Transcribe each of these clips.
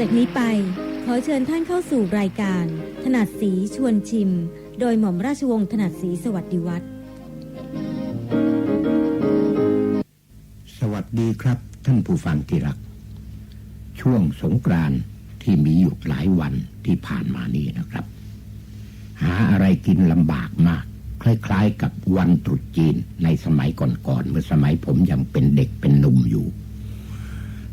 จากนี้ไป ขอเชิญท่านเข้าสู่รายการ ถนัดสีชวนชิม โดยหม่อมราชวงศ์ถนัดสีสวัสดิวัฒน์สวัสดีครับ ท่านผู้ฟังที่รัก ช่วงสงกรานที่มีอยู่หลายวันที่ผ่านมานี้นะครับ หาอะไรกินลำบากมาก คล้ายๆกับวันตรุษจีนในสมัยก่อนๆเมื่อสมัยผมยังเป็นเด็กเป็นหนุ่มอยู่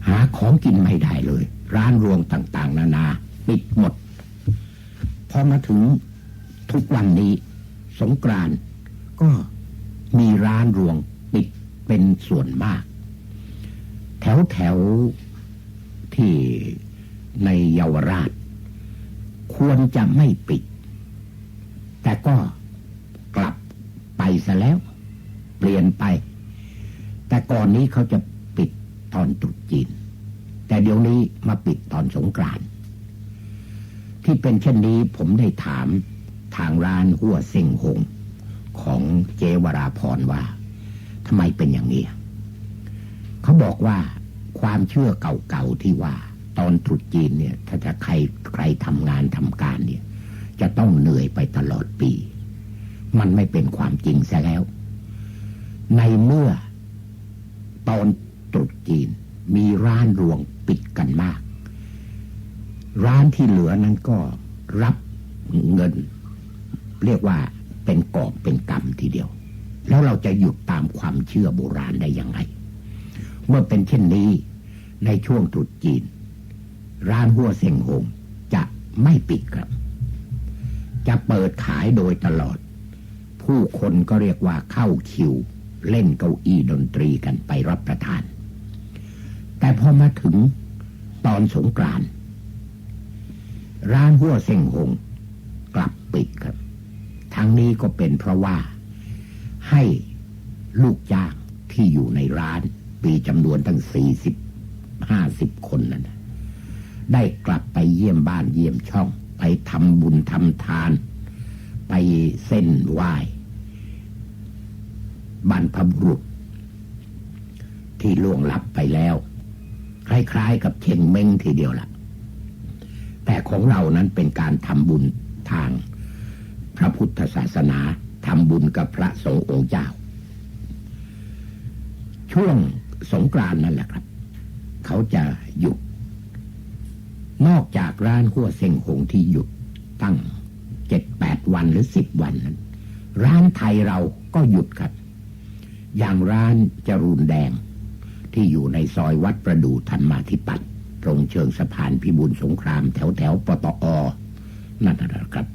หาของกินไม่ได้เลย ร้านรวงต่างๆ นานา ปิดหมด พอมาถึงทุกวันนี้ สงกรานก็มีร้านรวงปิดเป็นส่วนมาก แถวแถวที่ในเยาวราช ควรจะไม่ปิด แต่ก็กลับไปซะแล้ว เปลี่ยนไป แต่ก่อนนี้เขาจะปิดตอนตรุษจีน แต่เดี๋ยวนี้มาปิดตอนสงกรานที่เป็นเช่นนี้ผมได้ถามทางร้านหัวเซ็งหง ของเจวราพรว่าทำไมเป็นอย่างนี้ เขาบอกว่าความเชื่อเก่าๆที่ว่า ตอนตรุษจีนเนี่ย ถ้าจะใครใครทำงานทำการเนี่ย จะต้องเหนื่อยไปตลอดปี มันไม่เป็นความจริงซะแล้ว ในเมื่อตอนตรุษจีน มีร้านรวงปิดกันมาก ร้านที่เหลือนั้นก็รับเงิน เรียกว่าเป็นกอบเป็นกรรมทีเดียว แล้วเราจะหยุดตามความเชื่อโบราณได้ยังไง เมื่อเป็นเช่นนี้ในช่วงตรุษจีน ร้านหัวเซ็งหงจะไม่ปิดครับ จะเปิดขายโดยตลอด ผู้คนก็เรียกว่าเข้าคิว เล่นเก้าอี้ดนตรีกันไปรับประทาน แต่พอมาถึงตอนสงกรานร้านหัวเซ็งหง กลับปิดครับ ทั้งนี้ก็เป็นเพราะว่าให้ลูกจ้างที่อยู่ในร้าน ปีจำนวนตั้งสี่สิบห้าสิบคนนั้นได้กลับไปเยี่ยมบ้านเยี่ยมช่อง ไปทำบุญทำทาน ไปเส้นไหว้บรรพบุรุษ ที่ล่วงลับไปแล้ว คล้ายๆ กับเชงเม้งทีเดียวล่ะแต่ของเรานั้นเป็นการทำบุญทาง พระพุทธศาสนาทำบุญกับพระสงฆ์องค์เจ้า ช่วงสงกรานนั่นแหละครับ เขาจะหยุด นอกจากร้านหัวเซ็งหงที่หยุดตั้งเจ็ดแปดวันหรือสิบวันนั้น ร้านไทยเราก็หยุดครับ อย่างร้านจรูนแดง ที่อยู่ในซอยวัดประดูธรรมาธิปัตย์ตรงเชิงสะพานพิบูลสงครามแถวแถวปตอ นั่นนะครับ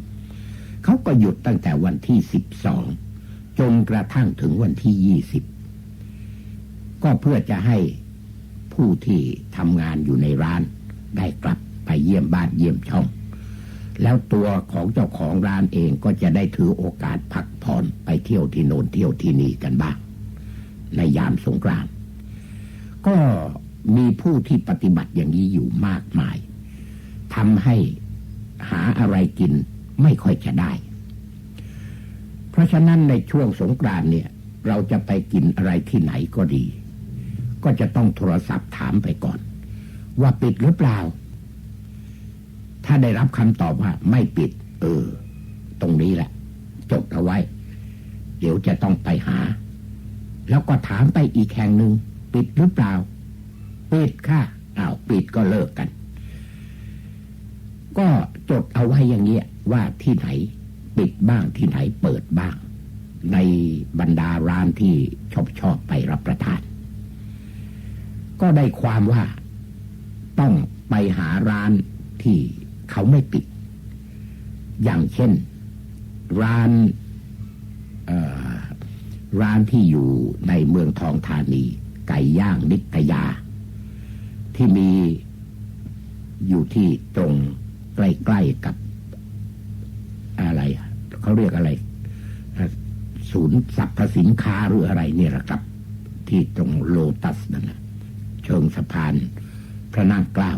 เขาก็หยุดตั้งแต่วันที่สิบสองจนกระทั่งถึงวันที่ยี่สิบก็เพื่อจะให้ผู้ที่ทำงานอยู่ในร้าน ได้กลับไปเยี่ยมบ้านเยี่ยมช่อง แล้วตัวของเจ้าของร้านเองก็จะได้ถือโอกาสพักผ่อนไปเที่ยวที่โน่นเที่ยวที่นี่กันบ้าง ในยามสงกรานต์ ก็มีผู้ที่ปฏิบัติอย่างนี้อยู่มากมายทำให้หาอะไรกินไม่ค่อยจะได้ เพราะฉะนั้นในช่วงสงกรานเนี่ย เราจะไปกินอะไรที่ไหนก็ดี ก็จะต้องโทรศัพท์ถามไปก่อน ว่าปิดหรือเปล่า ถ้าได้รับคำตอบว่า ไม่ปิด เออ ตรงนี้แหละ จดเอาไว้ เดี๋ยวจะต้องไปหา แล้วก็ถามไปอีกแห่งหนึ่ง ปิดหรือเปล่า ปิดค่ะอ้าวปิดก็เลิกกัน ก็จดเอาไว้อย่างเงี้ยว่าที่ไหน ปิดบ้างที่ไหนเปิดบ้าง ในบรรดาร้านที่ชอบชอบไปรับประทาน ก็ได้ความว่าต้องไปหาร้านที่เขาไม่ปิด อย่างเช่น ร้านร้านที่อยู่ในเมืองทองธานี ไก่ย่างนิตยา ที่มีอยู่ที่ตรงใกล้ๆกับอะไร เขาเรียกอะไร ศูนย์สรรพสินค้าหรืออะไรเนี่ยแหละครับ ที่ตรงโลตัสนั่นนะเชิงสะพานพระนั่งเกล้า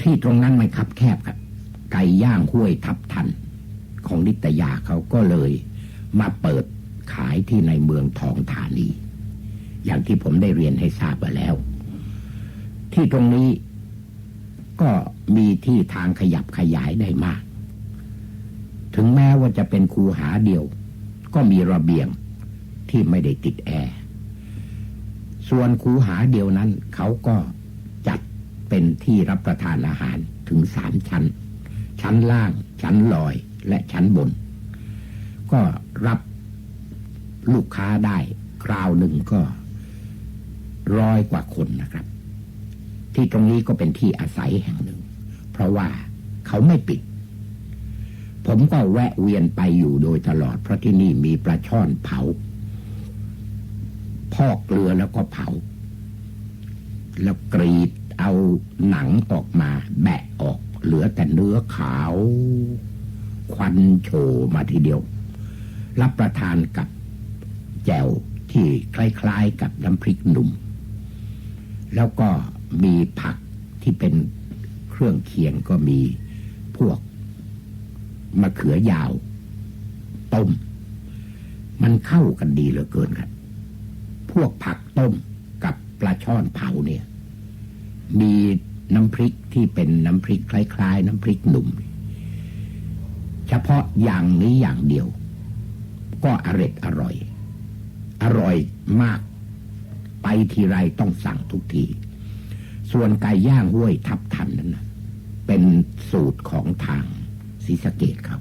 ที่ตรงนั้นไม่คับแคบครับ ไก่ย่างห้วยทับทัน ของนิตยาเขาก็เลยมาเปิดขายที่ในเมืองทองธานี อย่างที่ผมได้เรียนให้ทราบไปแล้ว ที่ตรงนี้ก็มีที่ทางขยับขยายได้มาก ถึงแม้ว่าจะเป็นคูหาเดียว ก็มีระเบียงที่ไม่ได้ติดแอร์ ส่วนคูหาเดียวนั้น เขาก็จัดเป็นที่รับประทานอาหารถึงสามชั้น ชั้นล่าง ชั้นลอยและชั้นบน ก็รับลูกค้าได้คราวหนึ่งก็ ร้อยกว่าคนนะครับ ที่ตรงนี้ก็เป็นที่อาศัยแห่งหนึ่ง เพราะว่าเขาไม่ปิด ผมก็แวะเวียนไปอยู่โดยตลอด เพราะที่นี่มีปลาช่อนเผา พอกเกลือแล้วก็เผา แล้วกรีดเอาหนังออกมา แบะออก เหลือแต่เนื้อขาว ควันโชมาทีเดียว รับประทานกับแจ่วที่คล้ายๆกับน้ำพริกหนุ่ม แล้วก็มีผักที่เป็นเครื่องเคียงก็มีพวกมะเขือยาวต้ม มันเข้ากันดีเหลือเกินครับ พวกผักต้มกับปลาช่อนเผาเนี่ย มีน้ำพริกที่เป็นน้ำพริกคล้ายๆ น้ำพริกหนุ่ม เฉพาะอย่างนี้อย่างเดียว ก็อร็ดอร่อย อร่อยมาก ไปทีไรต้องสั่งทุกที ส่วนไก่ย่างห้วยทับทันนั้นนะเป็นสูตรของทางศรีสะเกดเขา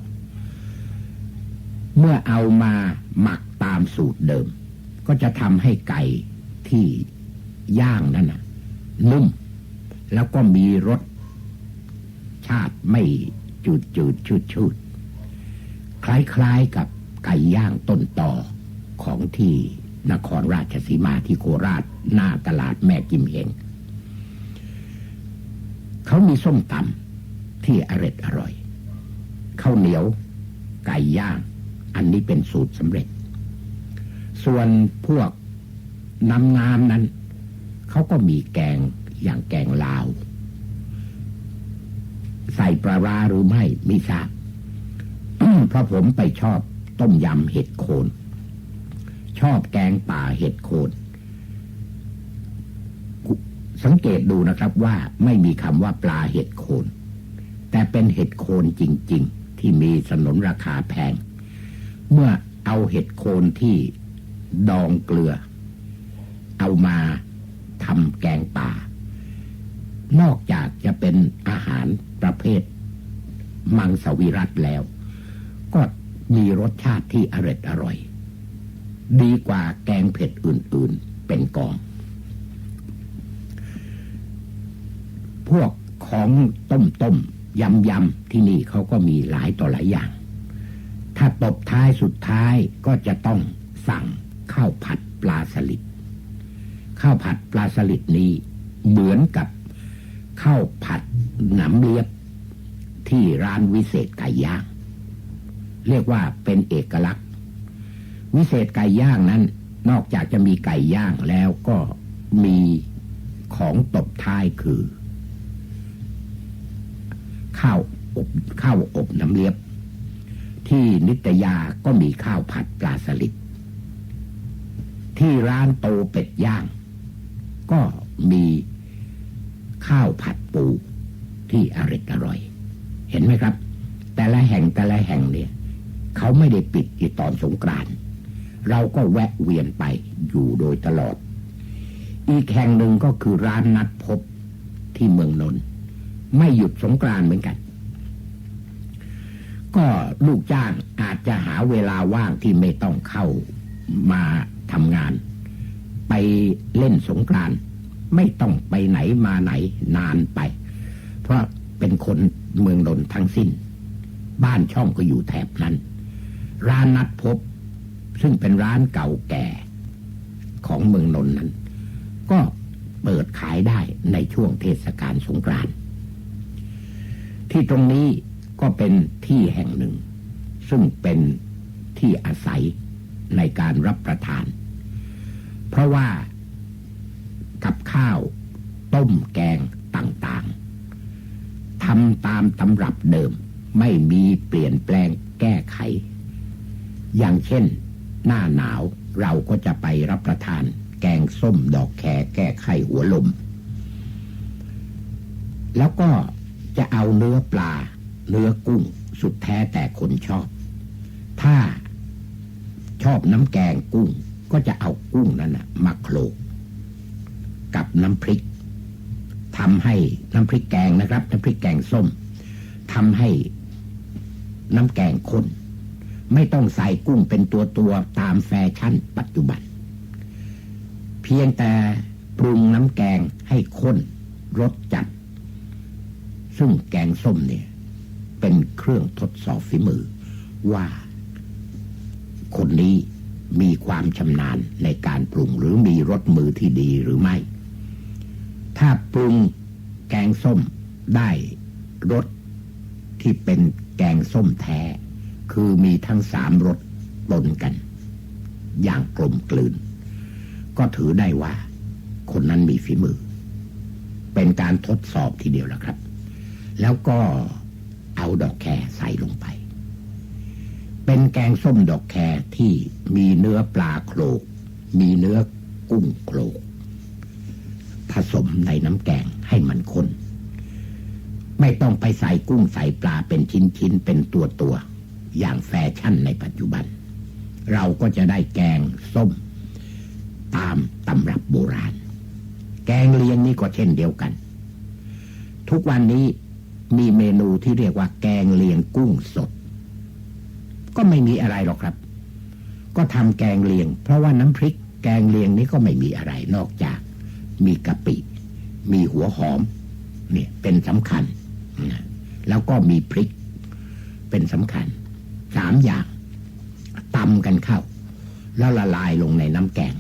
เมื่อเอามาหมักตามสูตรเดิม ก็จะทำให้ไก่ที่ย่างนั่นนะนุ่ม แล้วก็มีรสชาติไม่จืดจืดชืดชืดคล้ายๆกับไก่ย่างต้นต่อของที่ นครราชสีมาที่โคราช หน้าตลาดแม่กิมเฮงเขามีส้มตำที่อร็ดอร่อยข้าวเหนียว ไก่ย่าง อันนี้เป็นสูตรสำเร็จ ส่วนพวกน้ำน้ำนั้นเขาก็มีแกงอย่างแกงลาว ใส่ปลาร้าหรือไม่ไม่ทราบเพราะผมไปชอบต้มยำเห็ดโคน ชอบแกงป่าเห็ดโคนสังเกตดูนะครับว่าไม่มีคำว่าปลาเห็ดโคน แต่เป็นเห็ดโคนจริง ๆ ที่มีสนนราคาแพง เมื่อเอาเห็ดโคนที่ดองเกลือ เอามาทำแกงป่า นอกจากจะเป็นอาหารประเภท มังสวิรัตแล้ว ก็มีรสชาติที่อร่อยอร่อย ดีกว่าแกงเผ็ดอื่น ๆ เป็นกอง พวกของต้มต้มยำยำที่นี่เขาก็มีหลายต่อหลายอย่าง ถ้าตบท้ายสุดท้ายก็จะต้องสั่งข้าวผัดปลาสลิดข้าวผัดปลาสลิดนี้เหมือนกับข้าวผัดหนำเลียบที่ร้านวิเศษไก่ย่าง เรียกว่าเป็นเอกลักษณ์ วิเศษไก่ย่างนั้น นอกจากจะมีไก่ย่างแล้วก็มีของตบท้ายคือ ข้าวอบข้าวอบน้ำเลียบ ที่นิตยาก็มีข้าวผัดปลาสลิดที่ร้านโตเป็ดย่าง ก็มีข้าวผัดปูที่อร่อยอร่อย เห็นไหมครับ แต่ละแห่งแต่ละแห่งเนี่ย เขาไม่ได้ปิดอีตอนสงกรานต์ เราก็แวะเวียนไปอยู่โดยตลอด อีกแห่งหนึ่งก็คือร้านนัดพบที่เมืองนนท์ไม่หยุดสงกรานเหมือนกัน ก็ลูกจ้างอาจจะหาเวลาว่างที่ไม่ต้องเข้ามาทำงาน ไปเล่นสงกรานไม่ต้องไปไหนมาไหนนานไป เพราะเป็นคนเมืองนนท์ทั้งสิ้น บ้านช่องก็อยู่แถบนั้น ร้านนัดพบ ซึ่งเป็นร้านเก่าแก่ของเมืองนนท์นั้น ก็เปิดขายได้ในช่วงเทศกาลสงกรานต์ที่ตรงนี้ก็เป็นที่แห่งหนึ่ง ซึ่งเป็นที่อาศัยในการรับประทาน เพราะว่ากับข้าวต้มแกงต่างๆทำตามตำรับเดิมไม่มีเปลี่ยนแปลงแก้ไข อย่างเช่น หน้าหนาวเราก็จะไปรับประทาน แกงส้มดอกแคแก้ไขหัวลม แล้วก็จะเอาเนื้อปลา เนื้อกุ้งสุดแท้แต่คนชอบ ถ้าชอบน้ำแกงกุ้งก็จะเอากุ้งนั้นนะมาโขลก กับน้ำพริกทำให้น้ำพริกแกงนะครับ น้ำพริกแกงส้มทำให้น้ำแกงข้น ไม่ต้องใส่กุ้งเป็นตัวตัวๆตามแฟชั่นปัจจุบัน เพียงแต่ปรุงน้ำแกงให้ข้นรสจัด ซึ่งแกงส้มเนี่ย เป็นเครื่องทดสอบฝีมือว่าคนนี้มีความชำนาญในการปรุงหรือมีรสมือที่ดีหรือไม่ ถ้าปรุงแกงส้มได้รสที่เป็นแกงส้มแท้ คือมีทั้งสามรสปนกัน อย่างกลมกลืน ก็ถือได้ว่า คนนั้นมีฝีมือ เป็นการทดสอบทีเดียวแล้วครับ แล้วก็เอาดอกแครใส่ลงไป เป็นแกงส้มดอกแครที่มีเนื้อปลาโขลก มีเนื้อกุ้งโขลก ผสมในน้ำแกงให้มันข้นไม่ต้องไปใส่กุ้งใส่ปลาเป็นชิ้นๆ เป็นตัวตัวๆ อย่างแฟชั่นในปัจจุบัน เราก็จะได้แกงส้ม ตามตำรับโบราณ แกงเลียงนี่ก็เช่นเดียวกัน ทุกวันนี้มีเมนูที่เรียกว่าแกงเลียงกุ้งสด ก็ไม่มีอะไรหรอกครับ ก็ทำแกงเลียง เพราะว่าน้ำพริกแกงเลียงนี้ก็ไม่มีอะไรนอกจาก มีกะปิ มีหัวหอมเนี่ยเป็นสำคัญ แล้วก็มีพริกเป็นสำคัญ สามอย่างตำกันเข้า แล้วละลายลงในน้ำแกง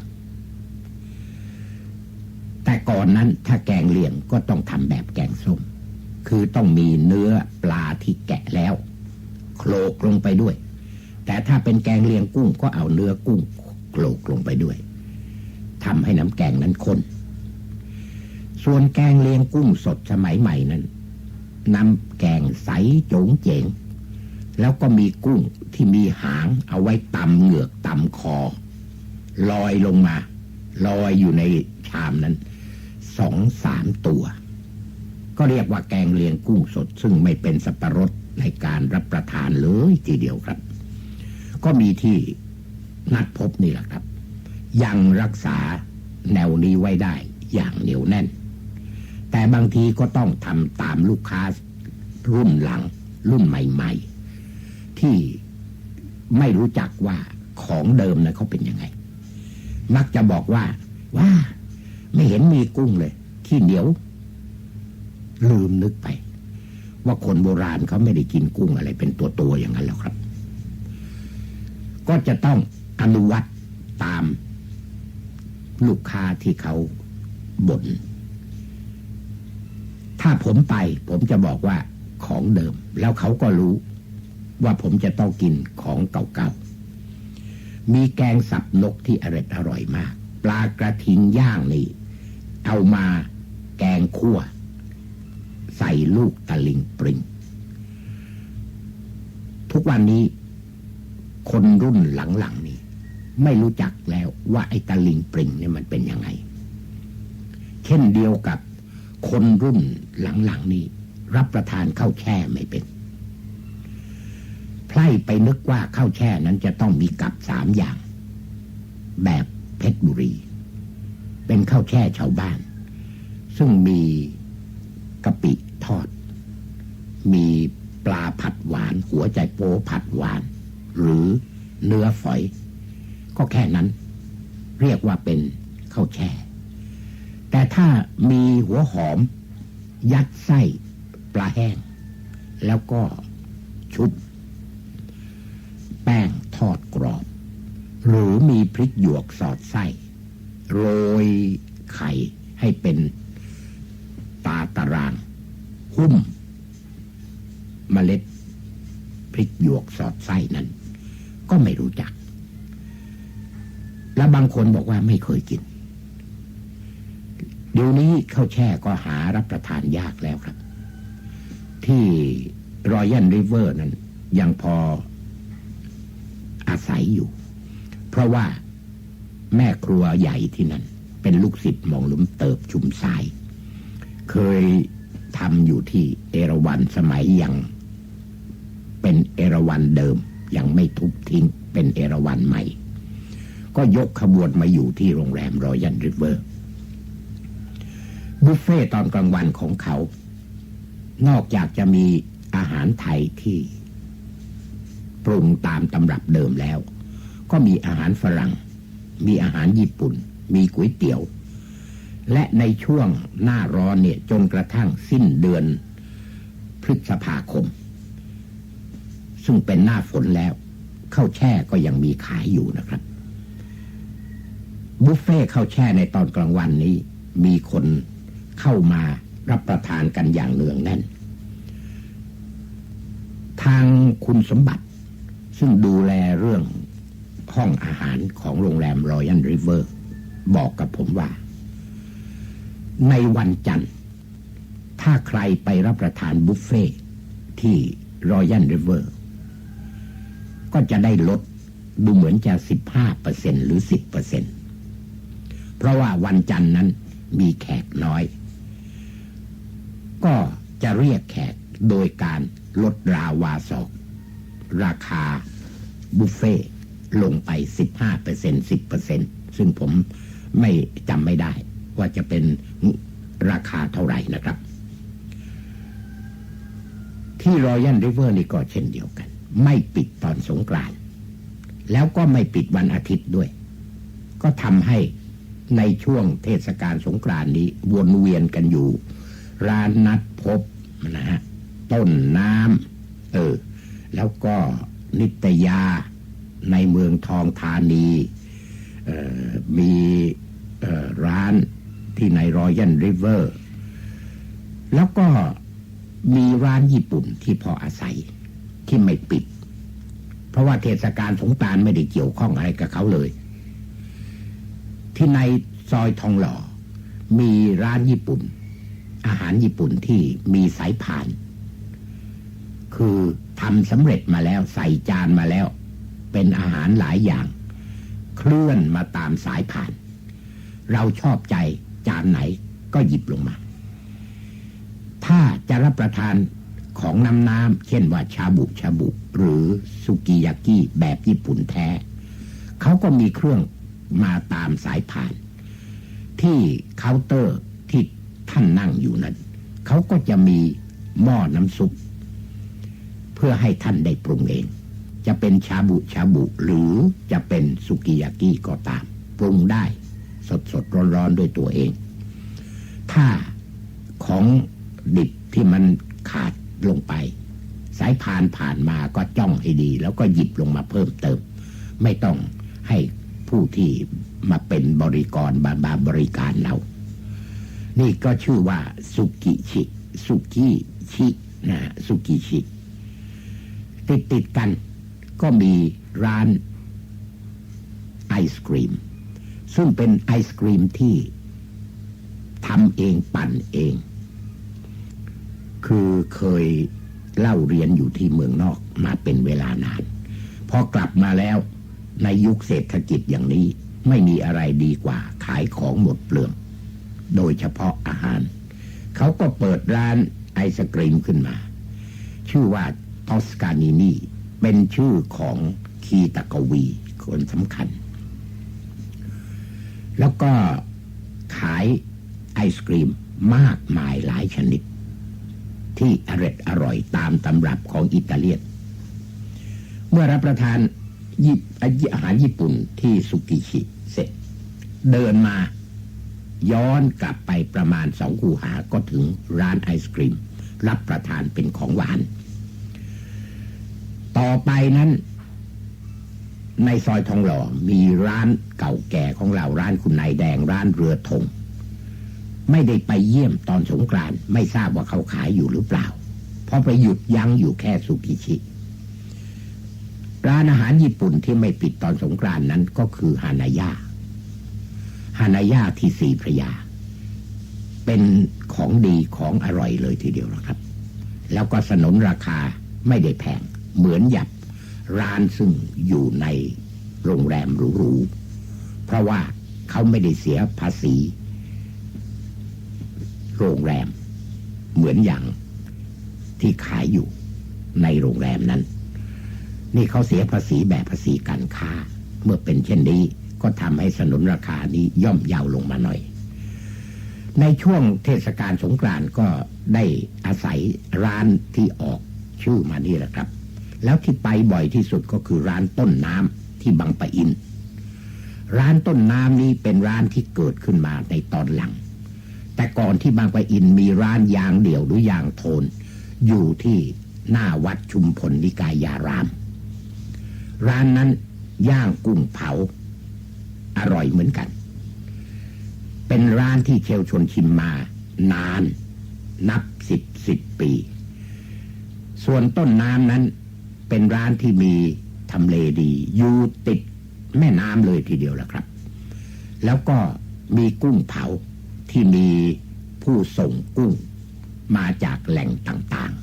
แต่ก่อนนั้นถ้าแกงเลียงก็ต้องทำแบบแกงส้ม คือต้องมีเนื้อปลาที่แกะแล้วโขลกลงไปด้วย แต่ถ้าเป็นแกงเลียงกุ้งก็เอาเนื้อกุ้งโขลกลงไปด้วยทำให้น้ำแกงนั้นข้นส่วนแกงเลียงกุ้งสดสมัยใหม่นั้นน้ำแกงใสโจงเจง แล้วก็มีกุ้งที่มีหางเอาไว้ตำเหงือกตำคอ ลอยลงมา ลอยอยู่ในชามนั้นสองสามตัว ก็เรียกว่าแกงเลียงกุ้งสด ซึ่งไม่เป็นสับปะรดในการรับประทานเลยทีเดียวครับ ก็มีที่นัดพบนี่แหละครับ ยังรักษาแนวนี้ไว้ได้อย่างเหนียวแน่น แต่บางทีก็ต้องทำตามลูกค้ารุ่นหลังรุ่นใหม่ ๆ ที่ไม่รู้จักว่าของเดิมนะเขาเป็นยังไง มักจะบอกว่า ว่า ไม่เห็นมีกุ้งเลย ขี้เหนียว ลืมนึกไป ว่าคนโบราณเขาไม่ได้กินกุ้งอะไร เป็นตัวตัวๆอย่างนั้นแล้วครับ ก็จะต้องอนุวัตตามลูกค้าที่เขาบ่นถ้าผมไป ผมจะบอกว่าของเดิม แล้วเขาก็รู้ ว่าผมจะต้องกินของเก่าๆ มีแกงสับนกที่อร่อยอร่อยมาก ปลากระทิงย่างนี่ เอามาแกงคั่ว ใส่ลูกตะลิงปริง ทุกวันนี้คนรุ่นหลังๆนี่ ไม่รู้จักแล้วว่าไอ้ตะลิงปริงเนี่ยมันเป็นยังไง เช่นเดียวกับคนรุ่นหลังๆนี้รับประทานข้าวแช่ไม่เป็น ไพร่ไปนึกว่าข้าวแช่นั้นจะต้องมีกับสามอย่าง แบบเพชรบุรี เป็นข้าวแช่ชาวบ้าน ซึ่งมีกะปิทอด มีปลาผัดหวาน หัวใจโปผัดหวาน หรือเนื้อฝอย ก็แค่นั้น เรียกว่าเป็นข้าวแช่ แต่ถ้ามีหัวหอม ยัดไส้ปลาแห้ง แล้วก็ชุบ แป้งทอดกรอบ หรือมีพริกหยวกสอดไส้ โรยไข่ให้เป็นตาตาราง หุ้มเมล็ดพริกหยวกสอดไส้นั้น ก็ไม่รู้จัก และบางคนบอกว่าไม่เคยกิน เดี๋ยวนี้ข้าวแช่ก็หารับประทานยากแล้วครับ ที่รอยันริเวอร์นั้นยังพอ อยอยู่ เพราะว่าแม่ครัวใหญ่ที่นั่น เป็นลูกศิษย์มองหลุมเติบชุมสาย เคยทำอยู่ที่เอราวันสมัยยัง เป็นเอราวันเดิม ยังไม่ทุบทิ้งเป็นเอราวันใหม่ ก็ยกขบวนมาอยู่ที่โรงแรมรอยัลริเวอร์บุฟเฟ่ตอนกลางวันของเขา นอกจากจะมีอาหารไทยที่ปรุงตามตำรับเดิมแล้ว ก็มีอาหารฝรั่ง มีอาหารญี่ปุ่น มีก๋วยเตี๋ยว และในช่วงหน้าร้อนเนี่ยจนกระทั่งสิ้นเดือนพฤษภาคม ซึ่งเป็นหน้าฝนแล้วข้าวแช่ก็ยังมีขายอยู่นะครับ บุฟเฟ่ข้าวแช่ในตอนกลางวันนี้ มีคนเข้ามารับประทานกันอย่างเนืองแน่น ทางคุณสมบัติ ซึ่งดูแลเรื่อง ห้องอาหารของโรงแรมรอยัลริเวอร์บอกกับผมว่า ในวันจันทร์ ถ้าใครไปรับประทานบุฟเฟ่ที่รอยัลริเวอร์ก็จะได้ลดดูเหมือนจะสิบห้าเปอร์เซ็นหรือสิบเปอร์เซ็นเพราะว่าวันจันทร์นั้นมีแขกน้อย ก็จะเรียกแขกโดยการลดราวาศอก ราคาบุฟเฟ่ ลงไป 15เปอร์เซ็นสิบเปอร์เซ็นซึ่งผมไม่จำไม่ได้ ว่าจะเป็นราคาเท่าไหร่นะครับ ที่รอยัลริเวอร์นี่ก็เช่นเดียวกัน ไม่ปิดตอนสงกรานต์แล้วก็ไม่ปิดวันอาทิตย์ด้วย ก็ทำให้ในช่วงเทศกาลสงกรานต์นี้วนเวียนกันอยู่ ร้านนัดพบนะฮะต้นน้ำเออแล้วก็นิตยา ในเมืองทองธานีมีร้านที่ในรอยัลริเวอร์ แล้วก็มีร้านญี่ปุ่นที่พออาศัยที่ไม่ปิด เพราะว่าเทศกาลสงกรานไม่ได้เกี่ยวข้องอะไรกับเขาเลย ที่ในซอยทองหล่อ มีร้านญี่ปุ่น อาหารญี่ปุ่นที่มีสายผ่าน คือทำสำเร็จมาแล้วใส่จานมาแล้ว เป็นอาหารหลายอย่าง เคลื่อนมาตามสายผ่าน เราชอบใจจานไหนก็หยิบลงมา ถ้าจะรับประทานของน้ำน้ำเช่นว่าชาบุชาบุ หรือสุกิยากิแบบญี่ปุ่นแท้ เขาก็มีเครื่องมาตามสายผ่าน ที่เคาน์เตอร์ที่ท่านนั่งอยู่นั้น เขาก็จะมีหม้อน้ำซุป เพื่อให้ท่านได้ปรุงเอง จะเป็นชาบุชาบุ หรือจะเป็นสุกิยากิก็ตาม ปรุงได้สดสดร้อนร้อนด้วยตัวเอง ถ้าของดิบที่มันขาดลงไป สายพานผ่านมาก็จ้องให้ดี แล้วก็หยิบลงมาเพิ่มเติม ไม่ต้องให้ผู้ที่มาเป็นบริกรบาบาบริการเรา นี่ก็ชื่อว่าสุกิชิ สุกิชินะสุกิชิ ติดติดกัน ก็มีร้านไอศกรีม ซึ่งเป็นไอศกรีมที่ทำเองปั่นเอง คือเคยเล่าเรียนอยู่ที่เมืองนอกมาเป็นเวลานาน พอกลับมาแล้วในยุคเศรษฐกิจอย่างนี้ไม่มีอะไรดีกว่าขายของหมดเปลือง โดยเฉพาะอาหาร เขาก็เปิดร้านไอศกรีมขึ้นมา ชื่อว่าทอสกานินี เป็นชื่อของคีตากวีคนสำคัญ แล้วก็ขายไอศกรีมมากมายหลายชนิด ที่อร่อยอร่อยตามตำรับของอิตาเลียน เมื่อรับประทานยิอาหารญี่ปุ่นที่สุกิชิเสร็จ เดินมาย้อนกลับไปประมาณสองคูหาก็ถึงร้านไอศกรีม รับประทานเป็นของหวาน ต่อไปนั้น ในซอยทองหล่อมีร้านเก่าแก่ของเราร้านคุณนายแดงร้านเรือธงไม่ได้ไปเยี่ยมตอนสงกรานไม่ทราบว่าเขาขายอยู่หรือเปล่า เพราะไปหยุดยั้งอยู่แค่สุกิชิ ร้านอาหารญี่ปุ่นที่ไม่ปิดตอนสงกรานนั้นก็คือฮานายาฮานายาที่สีพระยา เป็นของดีของอร่อยเลยทีเดียวนะครับ แล้วก็สนนราคาไม่ได้แพง เหมือนหยับร้านซึ่งอยู่ในโรงแรมหรูๆ เพราะว่าเขาไม่ได้เสียภาษี โรงแรม เหมือนอย่างที่ขายอยู่ในโรงแรมนั้น นี่เขาเสียภาษีแบบภาษีการค้า เมื่อเป็นเช่นนี้ก็ทำให้สนุนราคานี้ย่อมเยาวลงมาหน่อย ในช่วงเทศกาลสงกรานต์ก็ได้อาศัยร้านที่ออกชื่อมานี่แหละครับ แล้วที่ไปบ่อยที่สุดก็คือร้านต้นน้ำที่บางปะอิน ร้านต้นน้ำนี้เป็นร้านที่เกิดขึ้นมาในตอนหลัง แต่ก่อนที่บางปะอินมีร้านยางเดี่ยวหรือยางโทน อยู่ที่หน้าวัดชุมพลนิกายาราม ร้านนั้นย่างกุ้งเผา อร่อยเหมือนกัน เป็นร้านที่เชลชนชิมมา นาน นับสิบสิบปี ส่วนต้นน้ำนั้น เป็นร้านที่มีทำเลดี อยู่ติดแม่น้ำเลยทีเดียวละครับ แล้วก็มีกุ้งเผาที่มีผู้ส่งกุ้งมาจากแหล่งต่าง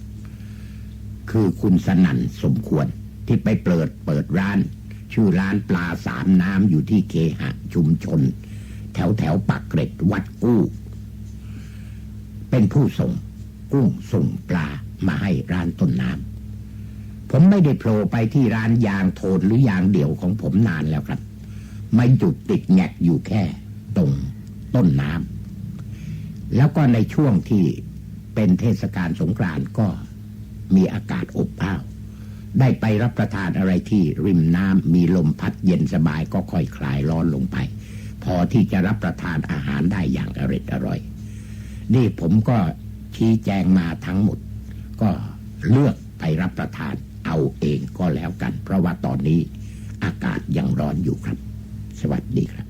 ๆ คือคุณสนั่นสมควรที่ไปเปิดเปิดร้าน ชื่อร้านปลาสามน้ำอยู่ที่เคหะชุมชน แถวแถวปักเกร็ดวัดกู้ เป็นผู้ส่งกุ้งส่งปลามาให้ร้านต้นน้ำ ผมไม่ได้โผล่ไปที่ร้านยางโทนหรือยางเดี่ยวของผมนานแล้วครับ ไม่หยุดติดแงกอยู่แค่ ตรงต้นน้ำแล้วก็ในช่วงที่เป็นเทศกาลสงกรานต์ก็มีอากาศอบอ้าว ได้ไปรับประทานอะไรที่ริมน้ำมีลมพัดเย็นสบายก็ค่อยคลายร้อนลงไป พอที่จะรับประทานอาหารได้อย่างอร่อยอร่อย นี่ผมก็ชี้แจงมาทั้งหมด ก็เลือกไปรับประทาน เอาเองก็แล้วกัน เพราะว่าตอนนี้อากาศยังร้อนอยู่ครับ สวัสดีครับ